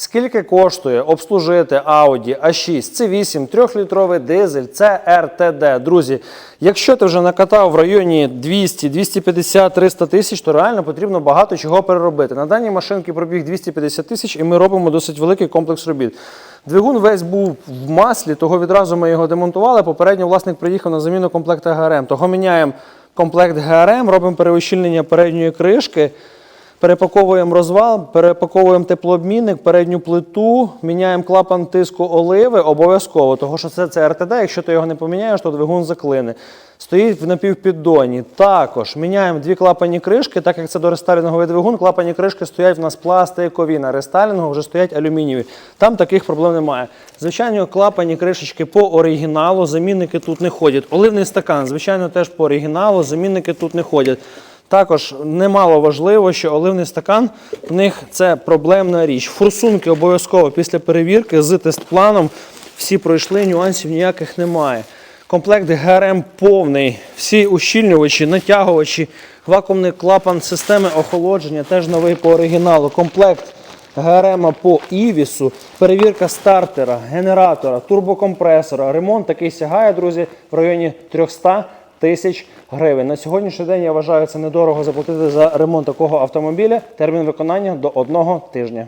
Скільки коштує обслужити Audi A6, C8, 3-літровий дизель, CRTD? Друзі, якщо ти вже накатав в районі 200, 250, 300 тисяч, то реально потрібно багато чого переробити. На даній машинці пробіг 250 тисяч, і ми робимо досить великий комплекс робіт. Двигун весь був в маслі, того відразу ми його демонтували. Попередньо власник приїхав на заміну комплекта ГРМ. Того міняємо комплект ГРМ, робимо переущільнення передньої кришки. Перепаковуємо розвал, перепаковуємо теплообмінник, передню плиту, міняємо клапан тиску оливи обов'язково, тому що це, це РТД, якщо ти його не поміняєш, то двигун заклине. Стоїть в напівпіддоні. Також міняємо дві клапані кришки, так як це до рестайлінговий двигун, клапані кришки стоять в нас пластикові, на рестайлінгу вже стоять алюмінієві. Там таких проблем немає. Звичайно, клапані кришечки по оригіналу, замінники тут не ходять. Оливний стакан, звичайно, теж по оригіналу, замінники тут не ходять. Також немало важливо, що оливний стакан в них це проблемна річ. Форсунки обов'язково після перевірки з тест-планом всі пройшли, нюансів ніяких немає. Комплект ГРМ повний, всі ущільнювачі, натягувачі, вакуумний клапан системи охолодження, теж новий по оригіналу. Комплект ГРМ по івісу, перевірка стартера, генератора, турбокомпресора. Ремонт такий сягає, друзі, в районі 300 тисяч гривень. На сьогоднішній день я вважаю це недорого заплатити за ремонт такого автомобіля. Термін виконання до одного тижня.